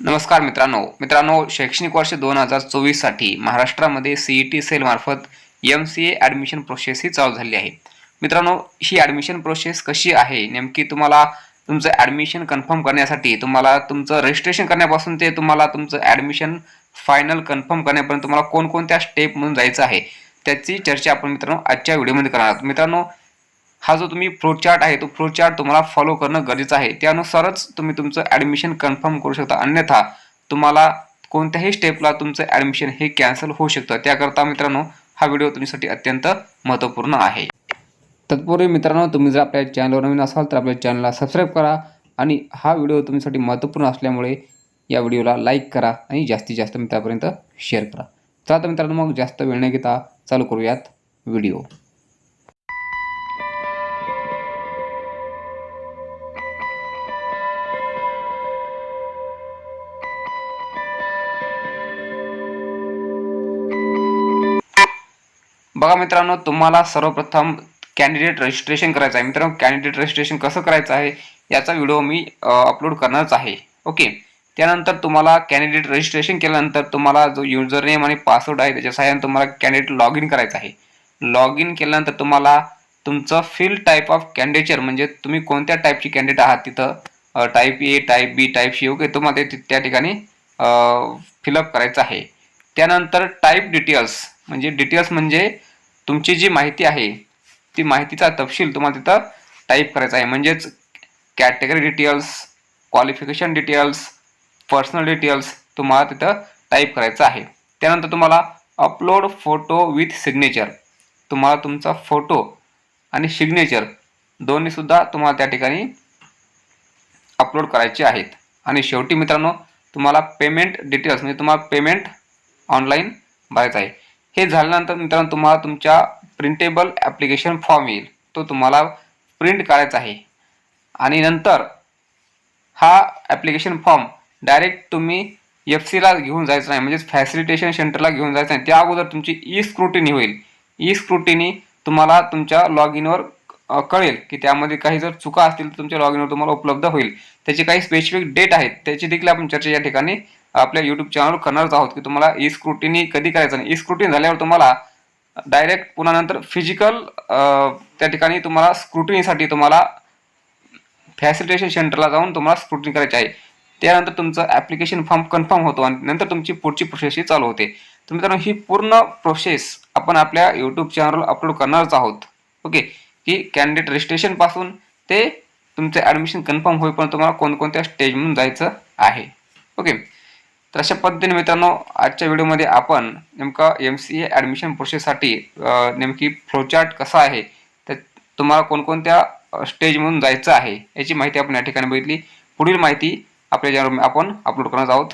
नमस्कार मित्रांनो. मित्रांनो शैक्षणिक वर्ष दोन हजार चोवीससाठी महाराष्ट्रामध्ये C E T सेलमार्फत M C A admission process ही चालू झाली आहे. मित्रांनो ही ॲडमिशन प्रोसेस कशी आहे? नेमकी तुम्हाला तुमचं ॲडमिशन कन्फर्म करण्यासाठी तुम्हाला तुमचं रजिस्ट्रेशन करण्यापासून ते तुम्हाला तुमचं ॲडमिशन फायनल कन्फर्म करण्यापर्यंत तुम्हाला कोणकोणत्या स्टेपमधून जायचं आहे त्याची चर्चा आपण मित्रांनो आजच्या व्हिडिओमध्ये करणार आहोत. मित्रांनो हा जो तुम्ही फ्लो चार्ट आहे तो फ्लो चार्ट तुम्हाला फॉलो करणं गरजेचं आहे. त्यानुसारच तुम्ही तुमचं ॲडमिशन कन्फर्म करू शकता. अन्यथा तुम्हाला कोणत्याही स्टेपला तुमचं ॲडमिशन हे कॅन्सल होऊ शकतं. त्याकरता मित्रांनो हा व्हिडिओ तुमच्यासाठी अत्यंत महत्त्वपूर्ण आहे. तत्पूर्वी मित्रांनो तुम्ही जर आपल्या चॅनलवर नवीन असाल तर आपल्या चॅनलला सबस्क्राईब करा आणि हा व्हिडिओ तुमच्यासाठी महत्त्वपूर्ण असल्यामुळे या व्हिडिओला लाईक करा आणि जास्तीत जास्त मित्रांपर्यंत शेअर करा. चला तर मित्रांनो मग जास्त वेळ न घेता चालू करूयात व्हिडिओ बघा मित्रांनो तुम्हाला सर्वप्रथम कॅन्डिडेट रजिस्ट्रेशन करायचं आहे. मित्रांनो कॅन्डिडेट रजिस्ट्रेशन कसं करायचं आहे याचा व्हिडिओ मी अपलोड करणारच आहे. ओके त्यानंतर तुम्हाला कॅन्डिडेट रजिस्ट्रेशन केल्यानंतर तुम्हाला जो युजर नेम आणि पासवर्ड आहे त्याच्या सहाय्याने तुम्हाला कॅन्डिडेट लॉग इन करायचं आहे. लॉग इन केल्यानंतर तुम्हाला तुमचं फिल टाईप ऑफ कॅन्डिडेचर म्हणजे तुम्ही कोणत्या टाईपची कॅन्डिडेट आहात तिथं type A type B type C okay तुम्हाला ते त्या ठिकाणी फिलअप करायचं आहे. त्यानंतर टाईप डिटेल्स म्हणजे डिटेल्स म्हणजे तुमची जी माहिती आहे ती माहितीचा तपशील तुम्हाला तिथं टाईप करायचा आहे. म्हणजेच category details qualification details personal details तुम्हाला तिथं टाईप करायचं आहे. त्यानंतर तुम्हाला अपलोड फोटो विथ सिग्नेचर तुम्हाला तुमचा फोटो आणि सिग्नेचर दोन्हीसुद्धा तुम्हाला त्या ठिकाणी अपलोड करायचे आहेत. आणि शेवटी मित्रांनो तुम्हाला पेमेंट डिटेल्स म्हणजे तुम्हाला पेमेंट ऑनलाईन भरायचं आहे. हे झाल्यानंतर मित्रांनो तुम्हाला तुमच्या प्रिंटेबल ॲप्लिकेशन फॉर्म येईल. तो तुम्हाला प्रिंट काढायचा आहे. आणि नंतर हा ॲप्लिकेशन फॉर्म डायरेक्ट तुम्ही एफ सीला घेऊन जायचं नाही. म्हणजेच फॅसिलिटेशन सेंटरला घेऊन जायचं नाही. त्या अगोदर तुमची ई स्क्रुटिनी होईल. ई स्क्रुटिनी तुम्हाला तुमच्या लॉग इनवर कळेल की त्यामध्ये काही जर चुका असतील तर तुमच्या लॉग इनवर तुम्हाला उपलब्ध होईल. त्याची काही स्पेसिफिक डेट आहेत. त्याची देखील आपण चर्चा या ठिकाणी आपल्या यूट्यूब चॅनलवर करणारच आहोत की तुम्हाला ई स्क्रुटिनी कधी करायचं नाही. ई स्क्रुटिनी झाल्यावर तुम्हाला डायरेक्ट पुन्हा नंतर फिजिकल त्या ठिकाणी तुम्हाला स्क्रुटिनीसाठी तुम्हाला फॅसिलिटेशन सेंटरला जाऊन तुम्हाला स्क्रुटिनी करायची आहे. त्यानंतर तुमचं ॲप्लिकेशन फॉर्म कन्फर्म होतो आणि नंतर तुमची पुढची प्रोसेस ही चालू होते. तर मित्रांनो ही पूर्ण प्रोसेस आपण आपल्या यूट्यूब चॅनलवर अपलोड करणारच आहोत. ओके? की कॅन्डिडेट रजिस्ट्रेशनपासून ते तुमचं ॲडमिशन कन्फर्म होईपर्यंत तुम्हाला कोणकोणत्या स्टेजमधून जायचं आहे. ओके? तर अशा पद्धतीने मित्रांनो आजच्या व्हिडिओमध्ये आपण नेमका एम सी ए ॲडमिशन प्रोसेससाठी नेमकी फ्लोचार्ट कसा आहे तर तुम्हाला कोणकोणत्या स्टेजमधून जायचं आहे याची माहिती आपण या ठिकाणी बघितली. पुढील माहिती आपल्या ज्या आपण अपलोड करणार आहोत.